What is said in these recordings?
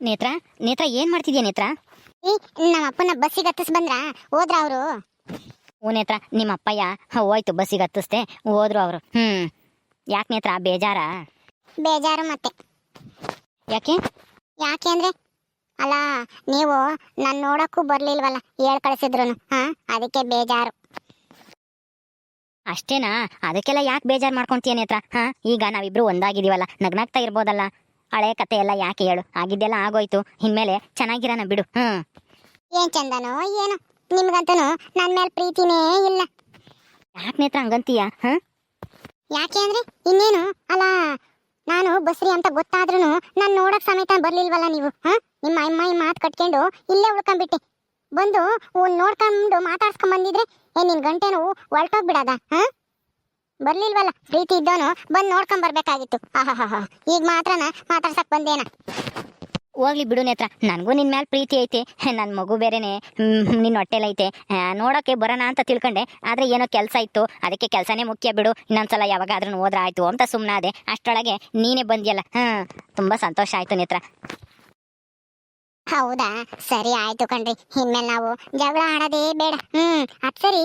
ನೇತ್ರ ನೇತ್ರ ಏನ್ ಮಾಡ್ತಿದ್ಯಾ ನೇತ್ರ? ಈ ನಮ್ಮ ಅಪ್ಪನ ಬಸ್ಸಿಗೆ ಹತ್ತಿಸ್ ಬಂದ್ರ? ಹೋದ್ರ ಅವರು? ಹ್ಞೂ ನೇತ್ರ ನಿಮ್ಮ ಅಪ್ಪಯ್ಯ ಹೋಯ್ತು ಬಸ್ಸಿಗೆ ಹತ್ತಿಸ್ದೆ ಹೋದ್ರು ಅವರು. ಹ್ಮ್. ಯಾಕೆ ನೇತ್ರ ಬೇಜಾರ? ಬೇಜಾರು ಮತ್ತೆ. ಯಾಕೆ? ಯಾಕೆ ಅಂದ್ರೆ ಅಲ್ಲ ನೀವು ನನ್ ನೋಡಕ್ಕೂ ಬರ್ಲಿಲ್ವಲ್ಲ ಹೇಳ್ ಕಳಿಸಿದ್ರು ಹಾ? ಅದಕ್ಕೆ ಬೇಜಾರು. ಅಷ್ಟೇನಾ? ಅದಕ್ಕೆಲ್ಲ ಯಾಕೆ ಬೇಜಾರ್ ಮಾಡ್ಕೊಂತೀಯ ನೇತ್ರ ಹಾ? ಈಗ ನಾವಿಬ್ರು ಒಂದಾಗಿದೀವಲ್ಲ ನಗ್ನಾಗ್ತಾ ಇರ್ಬೋದಲ್ಲ. ಹಳೆ ಕತೆ ಎಲ್ಲ ಯಾಕೆ ಹೇಳು? ಆಗಿದ್ದೆಲ್ಲ ಆಗೋಯ್ತು. ಇನ್ಮೇಲೆ ಚೆನ್ನಾಗಿರೋಣ ಬಿಡು. ಹ್ಮ್. ಏನ್ ಚಂದನೋ ಏನು? ನಿಮ್ಗಂತೂ ನನ್ ಮೇಲೆ ಪ್ರೀತಿನೇ ಇಲ್ಲ. ಯಾಕೆ ನೇತ್ರ ಹಂಗಂತೀಯ? ಹ ಯಾಕೆ ಅಂದ್ರೆ ಇನ್ನೇನು? ಅಲ್ಲ ನಾನು ಬಸ್ರಿ ಅಂತ ಗೊತ್ತಾದ್ರೂ ನಾನು ನೋಡಕ್ ಸಮೇತ ಬರ್ಲಿಲ್ವಲ್ಲ ನೀವು? ಹಾ ನಿಮ್ಮ ಅಮ್ಮ ಈ ಮಾತು ಕಟ್ಕೊಂಡು ಇಲ್ಲೇ ಉಳ್ಕೊಂಡ್ಬಿಟ್ಟೆ. ಬಂದು ನೋಡ್ಕೊಂಡು ಮಾತಾಡ್ಸ್ಕೊಂಡ್ ಬಂದಿದ್ರೆ ಏ ನಿನ್ ಗಂಟೆನು ಹೊರಟೋಗ್ಬಿಡದ ಹಾ ಬರ್ಲಿಲ್ವಲ್ಲ? ಪ್ರೀತಿ ಇದ್ದವನು ಬಂದ್ ನೋಡ್ಕೊಂಡ್ ಬರ್ಬೇಕಾಗಿತ್ತು. ಆಹಾ ಈಗ ಮಾತ್ರನ? ಮಾತಾಡ್ಸಕ್ ಬಂದೇನ? ಹೋಗ್ಲಿ ಬಿಡು ನೇತ್ರ. ನನಗೂ ನಿನ್ ಮೇಲೆ ಪ್ರೀತಿ ಐತೆ. ನನ್ನ ಮಗು ಬೇರೆನೆ. ನಿನ್ನ ಹೊಟ್ಟೆಲೈತೆ. ನೋಡೋಕೆ ಬರೋಣ ಅಂತ ತಿಳ್ಕೊಂಡೆ. ಆದ್ರೆ ಏನೋ ಕೆಲಸ ಇತ್ತು. ಅದಕ್ಕೆ ಕೆಲಸನೇ ಮುಖ್ಯ ಬಿಡು. ಇನ್ನೊಂದ್ಸಲ ಯಾವಾಗಾದ್ರೂ ಹೋದ್ರೆ ಆಯಿತು ಅಂತ ಸುಮ್ಮನಾದೆ ಅಷ್ಟೊಳಗೆ ನೀನೇ ಬಂದಿಯಲ್ಲ. ಹಾ ತುಂಬಾ ಸಂತೋಷ ಆಯ್ತು ನೇತ್ರ. ಹೌದಾ? ಸರಿ ಆಯ್ತು ಕಣ್ರಿ. ಇನ್ಮೇಲೆ ನಾವು ಜಗಳ ಆಡೋದೇ ಬೇಡ. ಹ್ಮ್, ಅದ್ ಸರಿ.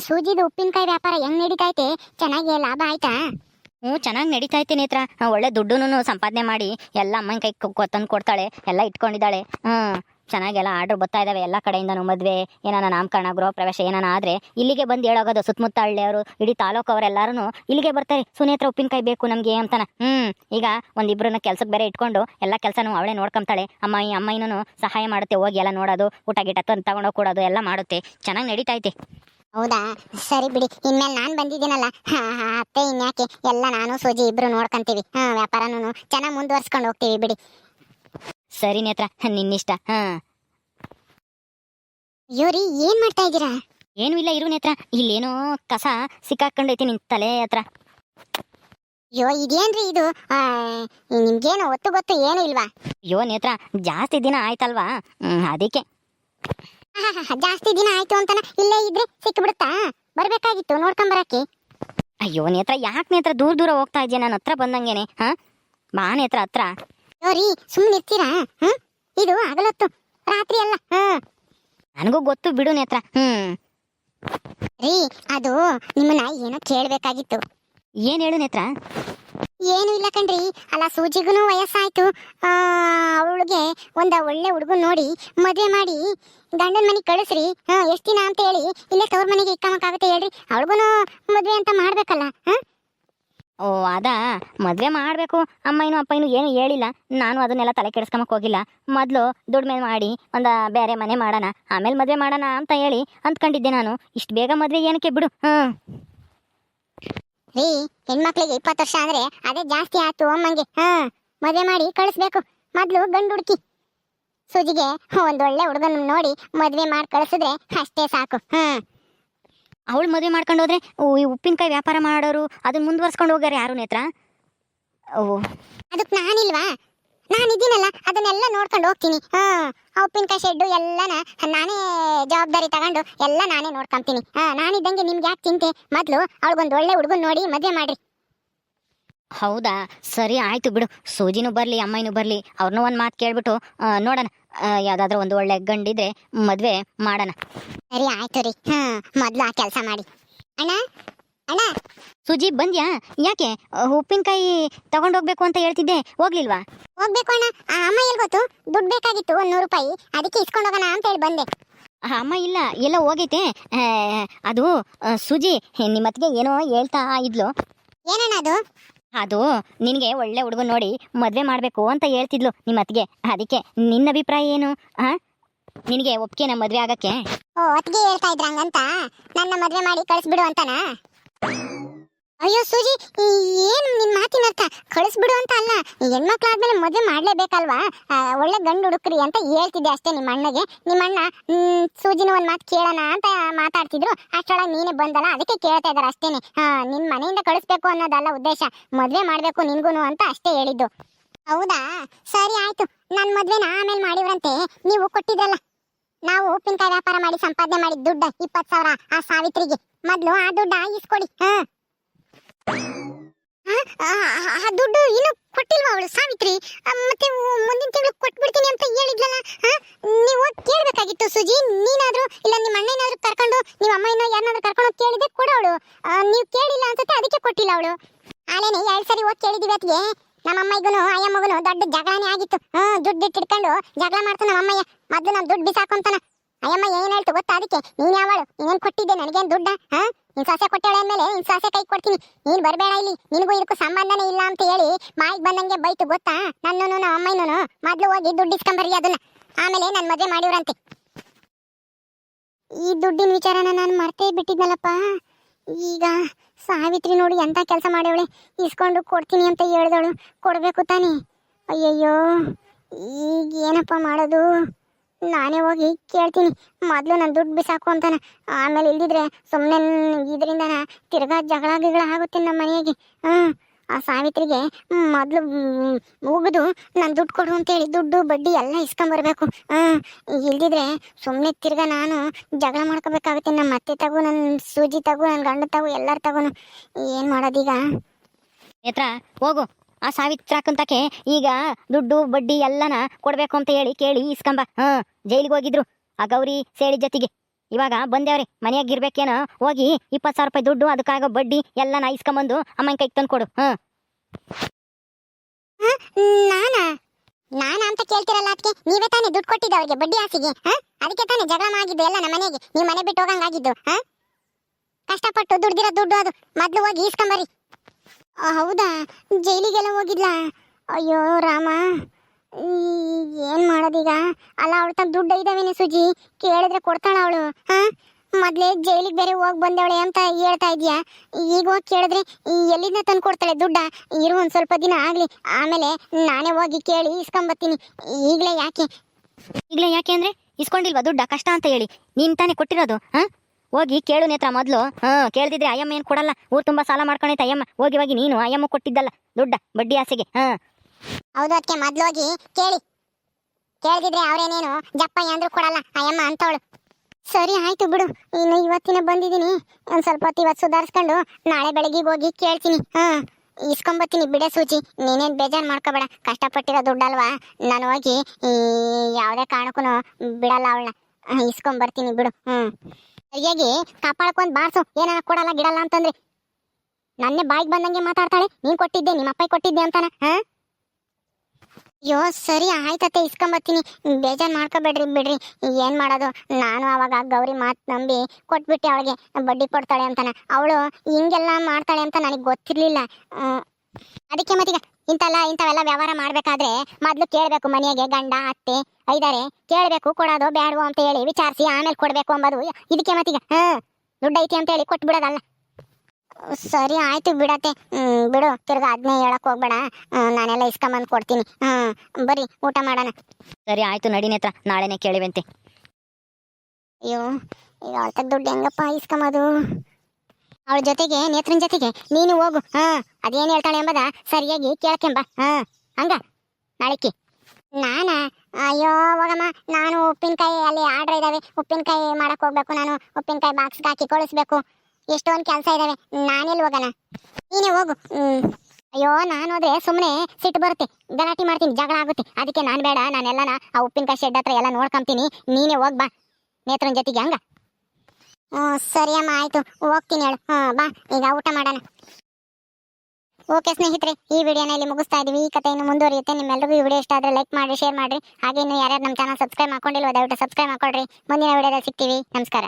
ಸೂಜಿದ ಉಪ್ಪಿನಕಾಯಿ ವ್ಯಾಪಾರ ಹೆಂಗ್ ನಡೀತೈತೆ? ಚೆನ್ನಾಗಿ ಲಾಭ ಆಯ್ತಾ? ಹ್ಞೂ ಚೆನ್ನಾಗಿ ನಡೀತಾ ಐತೆ ನೇತ್ರ. ಒಳ್ಳೆ ದುಡ್ಡುನು ಸಂಪಾದನೆ ಮಾಡಿ ಎಲ್ಲ ಅಮ್ಮನ ಕೈ ತಂದು ಕೊಡ್ತಾಳೆ, ಎಲ್ಲ ಇಟ್ಕೊಂಡಿದ್ದಾಳೆ. ಹ್ಮ್. ಚೆನ್ನಾಗೆಲ್ಲ ಆರ್ಡರ್ ಬರ್ತಾ ಇದಾವೆ ಎಲ್ಲ ಕಡೆಯಿಂದನೂ ಮದುವೆ, ಏನಾನ ನಾಮಕರಣ, ಗೃಹ ಪ್ರವೇಶ ಏನಾನ ಆದ್ರೆ ಇಲ್ಲಿಗೆ ಬಂದು ಹೇಳೋಗೋದು ಸುತ್ತಮುತ್ತ ಹಳ್ಳಿಯವರು ಇಡೀ ತಾಲೂಕು ಅವರೆಲ್ಲರೂ ಇಲ್ಲಿಗೆ ಬರ್ತಾರೆ. ಸುನೇತ್ರ ಉಪ್ಪಿನಕಾಯಿ ಬೇಕು ನಮ್ಗೆ ಅಂತಾನೆ. ಹ್ಮ್, ಈಗ ಒಂದಿಬ್ಬರನ್ನ ಕೆಲಸಕ್ಕೆ ಬೇರೆ ಇಟ್ಕೊಂಡು ಎಲ್ಲ ಕೆಲಸನೂ ಅವಳೇ ನೋಡ್ಕೊಂತಾಳೆ. ಅಮ್ಮ, ಈ ಅಮ್ಮನೂ ಸಹಾಯ ಮಾಡುತ್ತೆ, ಹೋಗಿ ಎಲ್ಲ ನೋಡೋದು, ಊಟ ಗೀಟ ತಂದು ತಗೊಂಡೋಗಿ ಕೊಡೋದು, ಎಲ್ಲ ಮಾಡುತ್ತೆ. ಚೆನ್ನಾಗಿ ನಡೀತಾ ಐತೆ ಹೌದಾ? ಸರಿ ಬಿಡಿ, ಇನ್ಮೇಲೆ ನಾನು ಬಂದಿದ್ದೀನಲ್ಲ. ಅತ್ತೆ ಇನ್ಯಾಕೆ? ಎಲ್ಲ ನಾನು ಸೂಜಿ ಇಬ್ರು ನೋಡ್ಕೊಂತೀವಿ. ಹಾಂ ವ್ಯಾಪಾರನೂ ಚೆನ್ನಾಗಿ ಮುಂದುವರ್ಸ್ಕೊಂಡು ಹೋಗ್ತೀವಿ ಬಿಡಿ. ಸರಿ ನೇತ್ರ ನಿನ್ನಿಷ್ಟ ಹಾ. ಯೋರಿ ಏನ್ ಮಾಡ್ತಾ ಇದ್ದೀರಾ? ಏನೂ ಇಲ್ಲ ಇರು ನೇತ್ರ. ಇಲ್ಲೇನೋ ಕಸ ಸಿಕ್ಕಾಕೊಂಡೈತಿ ನಿನ್ ತಲೆ ಹತ್ರ. ಅಯ್ಯೋ ಇದೇನ್ರಿ ಇದು? ಆ, ನಿಮ್ಗೇನು ಒತ್ತು ಗೊತ್ತು ಏನು ಇಲ್ವಾ? ಅಯ್ಯೋ ನೇತ್ರ ಜಾಸ್ತಿ ದಿನ ಆಯ್ತಲ್ವಾ? ಹ್ಮ್, ಅದಕ್ಕೆ. ಆಹಾಹಾ, ಜಾಸ್ತಿ ದಿನ ಆಯ್ತು ಅಂತನ ಇಲ್ಲೇ ಇದ್ರೆ ಸಿಕ್ಬಿಡುತ್ತಾ ಬರ್ಬೇಕಾಗಿತ್ತು ನೋಡ್ಕೊಂಬರಕ್ಕೆ ಅಯ್ಯೋ ನೇತ್ರ ಯಾಕೆ ನೇತ್ರ ದೂರ ದೂರ ಹೋಗ್ತಾ ಇದೆಯಾ? ನನ್ನ ಹತ್ರ ಬಂದಂಗೆನೆ ಹಾ? ಬಾ ನೇತ್ರ ಹತ್ರ. ಅಯ್ಯೋರಿ ಸುಮ್ಮನೆ ಇರ್ತೀರಾ? ಹ್ಮ್? ಇದು ಹಗಲೊತ್ತು ರಾತ್ರಿ ಅಲ್ಲ ಹ್ಮ್. ನನಗೂ ಗೊತ್ತು ಬಿಡು ನೇತ್ರ ಹ್ಮ್. ರೀ ಅದು ನಿಮ್ಮನ್ನ ಏನೋ ಕೇಳ್ಬೇಕಾಗಿತ್ತು. ಏನ್ ಹೇಳು ನೇತ್ರ? ಏನು ಇಲ್ಲ ಕಣ್ರಿ ಅಲ್ಲ ಸೂಜಿಗೂ ವಯಸ್ಸಾಯ್ತು. ಅವಳಿಗೆ ಒಂದ ಒಳ್ಳೆ ಹುಡುಗನ್ ನೋಡಿ ಮದುವೆ ಮಾಡಿ ಗಂಡನ ಮನೆಗೆ ಕಳಿಸ್ರಿ. ಹಾ ಎಷ್ಟಿನ ದಿನ ಅಂತ ಹೇಳಿ ಇಲ್ಲೇ ತವ್ರ ಮನೆಗೆ ಇಕ್ಕಮಕ್ಕಾಗುತ್ತೆ ಹೇಳ್ರಿ. ಅವಳಿಗೂ ಮದುವೆ ಅಂತ ಮಾಡ್ಬೇಕಲ್ಲ ಹಾ ಓ, ಅದಾ? ಮದ್ವೆ ಮಾಡ್ಬೇಕು. ಅಮ್ಮಯ್ಯನು ಅಪ್ಪಯ್ಯನು ಏನು ಹೇಳಿಲ್ಲ. ನಾನು ಅದನ್ನೆಲ್ಲ ತಲೆ ಕೆಡಿಸ್ಕೊಂಬಕ್ ಹೋಗಿಲ್ಲ. ಮೊದಲು ದುಡ್ಮೆ ಮಾಡಿ, ಒಂದ ಬೇರೆ ಮನೆ ಮಾಡೋಣ, ಆಮೇಲೆ ಮದ್ವೆ ಮಾಡೋಣ ಅಂತ ಹೇಳಿ ಅಂದ್ಕೊಂಡಿದ್ದೆ ನಾನು. ಇಷ್ಟು ಬೇಗ ಮದ್ವೆ ಏನಕ್ಕೆ ಬಿಡು, ಹ್ಮ್. ರೀ, ಹೆಣ್ಮಕ್ಳಿಗೆ ಇಪ್ಪತ್ತು ವರ್ಷ ಅಂದ್ರೆ ಅದೇ ಜಾಸ್ತಿ ಆಯ್ತು ಅಮ್ಮಂಗೆ ಹಾ ಮದುವೆ ಮಾಡಿ ಕಳಿಸ್ಬೇಕು. ಮೊದ್ಲು ಗಂಡು ಹುಡುಕಿ. ಸೂಜಿಗೆ ಒಂದೊಳ್ಳೆ ಹುಡುಗನ ನೋಡಿ ಮದ್ವೆ ಮಾಡಿ ಕಳಿಸಿದ್ರೆ ಅಷ್ಟೇ ಸಾಕು, ಹ್ಮ್. ಅವಳು ಮದುವೆ ಮಾಡ್ಕೊಂಡು ಹೋದ್ರೆ ಓ, ಈ ಉಪ್ಪಿನಕಾಯಿ ವ್ಯಾಪಾರ ಮಾಡೋರು ಅದನ್ನ ಮುಂದುವರ್ಸ್ಕೊಂಡು ಹೋಗ್ಯಾರ ಯಾರು ನೇತ್ರ? ಓ. ಅದಕ್ಕೆ ನಾನಿಲ್ವಾ? ನಾನಿದ್ದೀನಲ್ಲ ಅದನ್ನೆಲ್ಲ ನೋಡ್ಕೊಂಡು ಹೋಗ್ತೀನಿ. ಹಾ ಆ ಉಪ್ಪಿನಕಾಯಿ ಶೆಡ್ಡು ಎಲ್ಲನ ನಾನೇ ಜವಾಬ್ದಾರಿ ತಗೊಂಡು ಎಲ್ಲ ನಾನೇ ನೋಡ್ಕೊಂತೀನಿ. ಹಾ ನಾನಿದ್ದಂಗೆ ನಿಮ್ಗೆ ಯಾಕೆ ಚಿಂತೆ? ಮೊದ್ಲು ಅವಳಿಗೊಂದು ಒಳ್ಳೆ ಹುಡುಗನ್ ನೋಡಿ ಮದ್ವೆ ಮಾಡ್ರಿ. ಹೌದಾ? ಸರಿ ಆಯ್ತು ಬಿಡು. ಸೂಜಿನೂ ಬರಲಿ ಅಮ್ಮನೂ ಬರಲಿ. ಅವ್ರನ್ನೂ ಒಂದು ಮಾತು ಕೇಳ್ಬಿಟ್ಟು ನೋಡೋಣ. ಯಾವ್ದಾದ್ರು ಒಂದು ಒಳ್ಳೆ ಗಂಡಿದ್ರೆ ಮದ್ವೆ ಮಾಡೋಣ. ಸರಿ ಆಯ್ತು ರೀ. ಹಾ ಮೊದ್ಲು ಆ ಕೆಲಸ ಮಾಡಿ. ಅಣ್ಣ ಅಣ್ಣ. ಸುಜಿ ಬಂದ್ಯಾ? ಯಾಕೆ? ಉಪ್ಪಿನಕಾಯಿ ತಗೊಂಡೋಗ್ಬೇಕು ಅಂತ ಹೇಳ್ತಿದ್ದೆ. ಹೋಗ್ಲಿಲ್ವಾ? ಹೋಗ್ಬೇಕು ಅಣ್ಣ. ಆ ಅಮ್ಮ ಎಲ್ಲಿ ಗೊತ್ತು? ದುಡ್ಡು ಬೇಕಾಗಿತ್ತು ಒಂದ್ ನೂರು ರೂಪಾಯಿ. ಅದಕ್ಕೆ ಇಸ್ಕೊಂಡು ಹೋಗೋಣ ಅಂತ ಹೇಳಿ ಬಂದೆ. ಆ, ಅಮ್ಮ ಇಲ್ಲ. ಎಲ್ಲ ಹೋಗೈತೆ. ಆ, ಅದು ಆ, ಸುಜಿ ನಿಮ್ಮತ್ತಿಗೆ ಏನೋ ಹೇಳ್ತಾ ಇದ್ಲು. ಏನಣ್ಣ ಅದು? ಅದು ನಿನಗೆ ಒಳ್ಳೆ ಹುಡುಗ ನೋಡಿ ಮದುವೆ ಮಾಡಬೇಕು ಅಂತ ಹೇಳ್ತಿದ್ಲು ನಿಮ್ಮ ಅತ್ತಿಗೆ. ಅದಕ್ಕೆ ನಿನ್ನ ಅಭಿಪ್ರಾಯ ಏನು? ಹಾ ನಿನಗೆ ಒಪ್ಕೆನ ಮದುವೆ ಆಗಕ್ಕೆ? ಓ, ಅತ್ತಿಗೆ ಹೇಳ್ತಾ ಇದ್ರಂಗಂತ. ನನ್ನ ಮದುವೆ ಮಾಡಿ ಕಳಿಸ್ಬಿಡು ಅಂತನಾ? ಅಯ್ಯೋ ಸೂಜಿ, ಏನು ನಿನ್ ಮಾತಿನ ಅರ್ಥ? ಕಳಿಸ್ಬಿಡು ಅಂತ ಅಲ್ಲ. ಹೆಣ್ಮಕ್ಳಾದ್ಮೇಲೆ ಮದುವೆ ಮಾಡಲೇಬೇಕಲ್ವಾ? ಒಳ್ಳೆ ಗಂಡು ಹುಡುಕ್ರಿ ಅಂತ ಹೇಳ್ತಿದ್ದೆ ಅಷ್ಟೇ ನಿಮ್ಮ ಅಣ್ಣಗೆ. ನಿಮ್ಮ ಅಣ್ಣ ಸೂಜಿನ ಒಂದು ಮಾತು ಕೇಳೋಣ ಅಂತ ಮಾತಾಡ್ತಿದ್ರು. ಅಷ್ಟೊಳಗೆ ನೀನೇ ಬಂದಲ್ಲ, ಅದಕ್ಕೆ ಕೇಳ್ತಾ ಇದ್ದಾರೆ ಅಷ್ಟೇನೆ. ನಿನ್ ಮನೆಯಿಂದ ಕಳಿಸ್ಬೇಕು ಅನ್ನೋದಲ್ಲ ಉದ್ದೇಶ. ಮದುವೆ ಮಾಡಬೇಕು ನಿನ್ಗೂನು ಅಂತ ಅಷ್ಟೇ ಹೇಳಿದ್ದು. ಹೌದಾ? ಸರಿ ಆಯ್ತು. ನನ್ನ ಮದುವೆನ ಆಮೇಲೆ ಮಾಡಿವ್ರಂತೆ. ನೀವು ಕೊಟ್ಟಿದ್ದಲ್ಲ. ನಾವು ಉಪ್ಪಿನಕಾಯಿ ವ್ಯಾಪಾರ ಮಾಡಿ ಸಂಪಾದನೆ ಮಾಡಿದ ದುಡ್ಡ ಇಪ್ಪತ್ತು ಸಾವಿರ ಆ ಸಾವಿತ್ರಿಗೆ. ಮೊದಲು ಆ ದುಡ್ಡ ಇಸ್ಕೊಡಿ ಹಾ. ಆ ದುಡ್ಡು ಇನ್ನು ಕೊಟ್ಟಿಲ್ವಾ ಅವಳು? ಸಾವಿತ್ರಿ ಮತ್ತೆ ಮುಂದಿನ ತಿಂಗಳು ಕೊಟ್ಬಿಡ್ತೀನಿ ಅಂತ ಹೇಳಿದ್ಲಲ್ಲ ನೀವು ಕೇಳ್ಬೇಕಾಗಿತ್ತು ಕೇಳಬೇಕಾಗಿತ್ತು, ಸುಜಿ. ನೀನಾದ್ರೂ, ಇಲ್ಲ ನಿಮ್ಮ ಅಣ್ಣನಾದ್ರೂ ಕರ್ಕೊಂಡು, ನಿಮ್ಮ ಅಮ್ಮನ ಯಾರನ್ನಾದ್ರೂ ಕರ್ಕೊಂಡು ಕೇಳಿದ್ರೆ ಅವಳು. ನೀವು ಕೇಳಿಲ್ಲ ಅನ್ಸುತ್ತೆ, ಅದಕ್ಕೆ ಕೊಟ್ಟಿಲ್ಲ ಅವಳು. ಆಲೇನೆ ಎರಡು ಸರಿ ಹೋಗಿ ಕೇಳಿದೀವಿ ಅತ್ತಿಗೆ. ನಮ್ಮ ಅಯ್ಯ ಅಯ್ಯಮ್ಮಗೂ ದೊಡ್ಡ ಜಗಳನೇ ಆಗಿತ್ತು. ಹ್ಞೂ ದುಡ್ಡು ಇಟ್ಟಿಟ್ಕೊಂಡು ಜಗಳ ಮಾಡ್ತಾನೆ ನಮ್ಮ ಅಮ್ಮಯ್ಯ ಮೊದಲು ನಮ್ಮ ದುಡ್ಡು ಬಿಸಾಕೊಂತಾನ ಅಯ್ಯಮ್ಮ ಏನು ಹೇಳ್ತು ಗೊತ್ತಾ ಅದಕ್ಕೆ? ನೀನು ಯಾವಳು? ನೀನೇನು ಕೊಟ್ಟಿದ್ದೆ? ನನಗೇನು ದುಡ್ಡ? ಹಾಂ? ನಿನ್ ಸೊಸೆ ಕೊಟ್ಟೇಳೆ ಅಂದ್ಮೇಲೆ ನಿನ್ ಸೊಸೆ ಕೈ ಕೊಡ್ತೀನಿ. ನೀನ್ ಬರಬೇಡ ಇಲ್ಲಿ. ನಿನಗೂ ಇದಕ್ಕೂ ಸಂಬಂಧನೇ ಇಲ್ಲ ಅಂತ ಹೇಳಿ ಮಾಯಿಗೆ ಬಂದಂಗೆ ಬೈತು, ಗೊತ್ತಾ? ನನ್ನ ನಮ್ಮ ಅಮ್ಮನೂ ಮೊದ್ಲು ಹೋಗಿ ದುಡ್ಡು ಇಸ್ಕೊಂಬರ್ರಿ ಅದನ್ನ. ಆಮೇಲೆ ನನ್ನ ಮದ್ವೆ ಮಾಡಿವ್ರಂತೆ. ಈ ದುಡ್ಡಿನ ವಿಚಾರನ ನಾನು ಮರ್ತೇ ಬಿಟ್ಟಿದ್ನಲ್ಲಪ್ಪ. ಈಗ ಸಾವಿತ್ರಿ ನೋಡಿ ಎಂತ ಕೆಲಸ ಮಾಡೇವಳೆ ಇಸ್ಕೊಂಡು ಕೊಡ್ತೀನಿ ಅಂತ ಹೇಳ್ದವಳು ಕೊಡಬೇಕು ತಾನೇ. ಅಯ್ಯಯ್ಯೋ ಈಗ ಏನಪ್ಪ ಮಾಡೋದು? ನಾನೇ ಹೋಗಿ ಕೇಳ್ತೀನಿ. ಮೊದಲು ನಾನು ದುಡ್ಡು ಬಿಸಾಕು ಅಂತಾನೆ. ಆಮೇಲೆ ಇಲ್ದಿದ್ರೆ ಸುಮ್ಮನೆ ಇದರಿಂದ ತಿರ್ಗಾ ಜಗಳ ಗಿಗಳ ಆಗುತ್ತೆ ನಮ್ಮ ಮನೆಗೆ ಹ್ಞೂ ಆ ಸಾವಿತ್ರಿಗೆ ಮೊದಲು ಮುಗಿದು ನಾನು ದುಡ್ಡು ಕೊಡು ಅಂತೇಳಿ ದುಡ್ಡು, ಬಡ್ಡಿ ಎಲ್ಲ ಇಸ್ಕೊಂಬರ್ಬೇಕು. ಹ್ಞೂ ಇಲ್ದಿದ್ರೆ ಸುಮ್ಮನೆ ತಿರ್ಗಾ ನಾನು ಜಗಳ ಮಾಡ್ಕೋಬೇಕಾಗುತ್ತೆ. ನಮ್ಮ ಅತ್ತೆ ತಗು ನನ್ನ ಸೂಜಿ ತಗು ನನ್ನ ಗಂಡ ತಗು, ಎಲ್ಲರ ತಗೋನು. ಏನು ಮಾಡೋದೀಗ? ನೇತ್ರ, ಹೋಗು. ಆ ಸಾವಿತ್ರಾಕಂತಕ್ಕೆ ಈಗ ದುಡ್ಡು, ಬಡ್ಡಿ ಎಲ್ಲನ ಕೊಡ್ಬೇಕು ಅಂತ ಹೇಳಿ ಕೇಳಿ ಇಸ್ಕಂಬ ಹಾ, ಜೈಲಿಗೆ ಹೋಗಿದ್ರು. ಆ ಗೌರಿ ಸೇಳಿ ಜೊತೆಗೆ. ಇವಾಗ ಬಂದೇವ್ರಿ ಮನೆಯಾಗ ಇರ್ಬೇಕೇನೋ ಹೋಗಿ ಇಪ್ಪತ್ತು ಸಾವಿರ ರೂಪಾಯಿ ದುಡ್ಡು, ಅದಕ್ಕಾಗೋ ಬಡ್ಡಿ ಎಲ್ಲನ ಇಸ್ಕೊಂಬಂದು ಅಮ್ಮನ ಕೈಗೆ ತಂದು ಕೊಡು ಹಾ, ನಾನಾ? ನಾನಾ ಅಂತ ಕೇಳ್ತಿರಲ್ಲ ಅದಕ್ಕೆ ನೀವೇ ತಾನೇ ದುಡ್ಡು ಕೊಟ್ಟಿದ್ದೆ ಅವ್ರಿಗೆ, ಬಡ್ಡಿ ಹಾ? ಅದಕ್ಕೆ ತಾನೇ ಜಗಳ ಆಗಿದ್ದು ಎಲ್ಲ ನಮ್ಮ ಮನೆಗೆ ನೀವು ಮನೆ ಬಿಟ್ಟು ಹೋಗಂಗಾಗಿದ್ದು, ಹಾ? ಕಷ್ಟಪಟ್ಟು ದುಡ್ದಿರೋ ದುಡ್ಡು ಅದು. ಮೊದ್ಲು ಹೋಗಿ ಇಸ್ಕೊಂಬರಿ ಹೌದಾ? ಜೈಲಿಗೆಲ್ಲ ಹೋಗಿಲ್ಲ ಅಯ್ಯೋ, ರಾಮ. ಏನು ಮಾಡೋದೀಗ? ಅಲ್ಲ, ಅವಳ ತನ್ನ ದುಡ್ಡು ಇದಾವೇನೆ ಸುಜಿ? ಕೇಳಿದ್ರೆ ಕೊಡ್ತಾಳ ಅವಳು, ಹಾಂ? ಮೊದಲೇ ಜೈಲಿಗೆ ಬೇರೆ ಹೋಗಿ ಬಂದವಳೆ ಅಂತ ಹೇಳ್ತಾ ಇದೀಯಾ? ಈಗ ಹೋಗಿ ಕೇಳಿದ್ರೆ ಎಲ್ಲಿಂದ ತಂದು ಕೊಡ್ತಾಳೆ ದುಡ್ಡ? ಇರು ಒಂದು ಸ್ವಲ್ಪ ದಿನ ಆಗಲಿ. ಆಮೇಲೆ ನಾನೇ ಹೋಗಿ ಕೇಳಿ ಇಸ್ಕೊಂಬತ್ತೀನಿ. ಈಗಲೇ ಯಾಕೆ? ಈಗಲೇ ಯಾಕೆ ಅಂದರೆ ಇಸ್ಕೊಂಡಿಲ್ವಾ ದುಡ್ಡ? ಕಷ್ಟ ಅಂತ ಹೇಳಿ. ನೀನ್ ತಾನೇ ಕೊಟ್ಟಿರೋದು, ಹಾ? ಹೋಗಿ ಕೇಳು ನೇತ್ರ ಮೊದ್ಲು. ಹಾ, ಕೇಳ್ದಿದ್ರೆ ಅಯ್ಯಮ್ಮ ಏನು ಕೊಡಲ್ಲ? ಊರ್ ತುಂಬಾ ಸಾಲ ಮಾಡ್ಕೊಂಡೈತೆ ಅಯ್ಯಮ್ಮ. ಹೋಗಿ ಹೋಗಿ, ನೀನು ಅಯ್ಯಮ್ಮ ಕೊಟ್ಟಿದ್ದಲ್ಲ, ದುಡ್ಡ, ಬಡ್ಡಿ ಆಸೆಗೆ. ಹಾ. ಹೌದು ಅದಕ್ಕೆ ಮೊದ್ಲು ಹೋಗಿ ಕೇಳಿ. ಕೇಳಿದ್ರೆ ಅವ್ರೇನೇನು, ಜಪ್ಪ ಅಂದ್ರೂ ಕೊಡಲ್ಲ ಅಯ್ಯಮ್ಮ ಅಂತವಳು. ಸರಿ ಆಯ್ತು ಬಿಡು, ಇನ್ನು ಇವತ್ತಿನ ಬಂದಿದ್ದೀನಿ. ಒಂದ್ ಸ್ವಲ್ಪ ಹೊತ್ತು ಇವತ್ತು ಸುಧಾರಿಸ್ಕೊಂಡು ನಾಳೆ ಬೆಳಗ್ಗೆ ಹೋಗಿ ಕೇಳ್ತೀನಿ. ಹಾ. ಇಸ್ಕೊಂಬತ್ತೀನಿ, ಬಿಡೆ ಸೂಚಿ ನೀನೇನ್ ಬೇಜಾರ್ ಮಾಡ್ಕೋಬೇಡ, ಕಷ್ಟಪಟ್ಟಿರೋ ದುಡ್ಡಲ್ವಾ? ನಾನು ಹೋಗಿ ಈ ಯಾವುದೇ ಕಾರಣಕ್ಕೂ ಬಿಡಲ್ಲ ಅವಳನ್ನ. ಇಸ್ಕೊಂಬರ್ತೀನಿ ಬಿಡು. ಹ್ಮ್. ಸರಿಯಾಗಿ ಕಾಪಾಡ್ಕೊಂಡ್ ಬಾರ್ಸು. ಏನಾರ ಕೊಡಲ್ಲ ಗಿಡಲ್ಲ ಅಂತಂದ್ರೆ. ನನ್ನೇ ಬಾಯಿಗೆ ಬಂದಂಗೆ ಮಾತಾಡ್ತಾಳೆ. ನೀನ್ ಕೊಟ್ಟಿದ್ದೆ ನಿಮ್ಮ ಅಪ್ಪ ಕೊಟ್ಟಿದ್ದೆ ಅಂತಾನ ಅಯ್ಯೋ, ಸರಿ ಆಯ್ತತ್ತೆ ಇಸ್ಕೊಂಬತ್ತೀನಿ. ಬೇಜಾರ್ ಮಾಡ್ಕೋಬೇಡ್ರಿ, ಬಿಡ್ರಿ. ಏನ್ ಮಾಡೋದು? ನಾನು ಅವಾಗ ಗೌರಿ ಮಾತ್ ನಂಬಿ ಕೊಟ್ಬಿಟ್ಟೆ ಅವಳಿಗೆ. ಬಡ್ಡಿ ಕೊಡ್ತಾಳೆ ಅಂತಾನ. ಅವಳು ಹಿಂಗೆಲ್ಲ ಮಾಡ್ತಾಳೆ ಅಂತ ನನಗೆ ಗೊತ್ತಿರ್ಲಿಲ್ಲ. ಅದಕ್ಕೆ ಮತ್ತೀಗ ಇಂತೆಲ್ಲ ಇಂಥವೆಲ್ಲ ವ್ಯವಹಾರ ಮಾಡ್ಬೇಕಾದ್ರೆ ಮೊದ್ಲು ಕೇಳಬೇಕು ಮನೆಗೆ ಗಂಡ ಅತ್ತೆ ಐದಾರೆ ಕೇಳಬೇಕು ಕೊಡೋದು ಬೇಡವೋ ಅಂತ ಹೇಳಿ ವಿಚಾರಿಸಿ ಆಮೇಲೆ ಕೊಡ್ಬೇಕು ಅಂಬೋದು. ಇದಕ್ಕೆ ಮತ್ತೀಗ ಹಾ ದುಡ್ಡು ಐತಿ ಅಂತ ಹೇಳಿ ಕೊಟ್ಟು ಬಿಡೋದಲ್ಲ ಸರಿ ಆಯ್ತು ಬಿಡತ್ತೆ. ಹ್ಮ್ ಬಿಡು ತಿರ್ಗಾ ಅದನ್ನೇ ಹೇಳಕ್ ಹೋಗ್ಬೇಡ. ನಾನೆಲ್ಲ ಇಸ್ಕೊಂಬಂದು ಕೊಡ್ತೀನಿ. ಹ್ಮ್ ಬರ್ರಿ ಊಟ ಮಾಡೋಣ. ಸರಿ ಆಯ್ತು ನಡಿ ನೇತ್ರ ನಾಳೆನೆ ಕೇಳಿವಂತೆ. ಅಯ್ಯೋ ಈಗ ಅಳ್ತಕ್ಕೆ ದುಡ್ಡು ಹೆಂಗಪ್ಪ ಇಸ್ಕೊಂಬದು? ಅವಳ ಜೊತೆಗೆ, ನೇತ್ರನ್ ಜೊತೆಗೆ. ನೀನು ಹೋಗು. ಹಾ, ಅದೇನು ಹೇಳ್ತಾಳೆ ಎಂಬುದ ಸರಿಯಾಗಿ ಕೇಳಕೆಂಬ. ಹಾ, ಹಂಗ. ನಾಳೆಕ್ಕೆ. ನಾನ? ಅಯ್ಯೋ, ಹೋಗಮ್ಮ. ನಾನು ಉಪ್ಪಿನಕಾಯಿ ಅಲ್ಲಿ ಆರ್ಡರ್ ಇದಾವೆ. ಉಪ್ಪಿನಕಾಯಿ ಮಾಡಕ್ ಹೋಗ್ಬೇಕು ನಾನು. ಉಪ್ಪಿನಕಾಯಿ ಬಾಕ್ಸ್ಗೆ ಹಾಕಿ ಕಳಿಸ್ಬೇಕು. ಎಷ್ಟೊಂದು ಕೆಲಸ ಇದಾವೆ. ನಾನೆಲ್ ಹೋಗೋಣ? ನೀನೇ ಹೋಗು. ಅಯ್ಯೋ, ನಾನು ಹೋದ್ರೆ ಸುಮ್ಮನೆ ಸಿಟ್ಟು ಬರುತ್ತೆ. ಗಲಾಟೆ ಮಾಡ್ತೀನಿ. ಜಗಳ ಆಗುತ್ತೆ. ಅದಕ್ಕೆ ನಾನು ಬೇಡ. ನಾನೆಲ್ಲನ ಆ ಉಪ್ಪಿನಕಾಯಿ ಶೆಡ್ ಹತ್ರ ಎಲ್ಲ ನೋಡ್ಕೊಂತೀನಿ ನೀನೇ ಹೋಗ್ಬಾ ನೇತ್ರನ್ ಜೊತೆಗೆ, ಹಂಗ. ಹ್ಞೂ ಸರಿ ಅಮ್ಮ, ಆಯ್ತು. ಹೋಗ್ತೀನಿ ಹೇಳು. ಹಾ ಬಾ. ಈಗ ಊಟ ಮಾಡೋಣ. ಓಕೆ ಸ್ನೇಹಿತರೆ, ಈ ವಿಡಿಯೋನ ಇಲ್ಲಿ ಮುಗಿಸ್ತಾ ಇದೀವಿ ಈ ಕಥೆ ಇನ್ನು ಮುಂದುವರಿಯುತ್ತೆ. ನಿಮ್ಮೆಲ್ಲರಿಗೂ ಈ ವಿಡಿಯೋ ಇಷ್ಟ ಆದರೆ ಲೈಕ್ ಮಾಡಿ ಶೇರ್ ಮಾಡಿ ಹಾಗೆ ಇನ್ನು ಯಾರ್ಯಾರು ನಮ್ಮ ಚಾನಲ್ ಸಬ್ಸ್ಕ್ರೈಬ್ ಮಾಡ್ಕೊಂಡಿಲ್ವ, ದಯವಿಟ್ಟು ಸಬ್ಸ್ಕ್ರೈಬ್ ಮಾಡ್ಕೊಳ್ರಿ. ಮುಂದಿನ ವಿಡಿಯೋದಲ್ಲಿ ಸಿಗ್ತೀವಿ. ನಮಸ್ಕಾರ.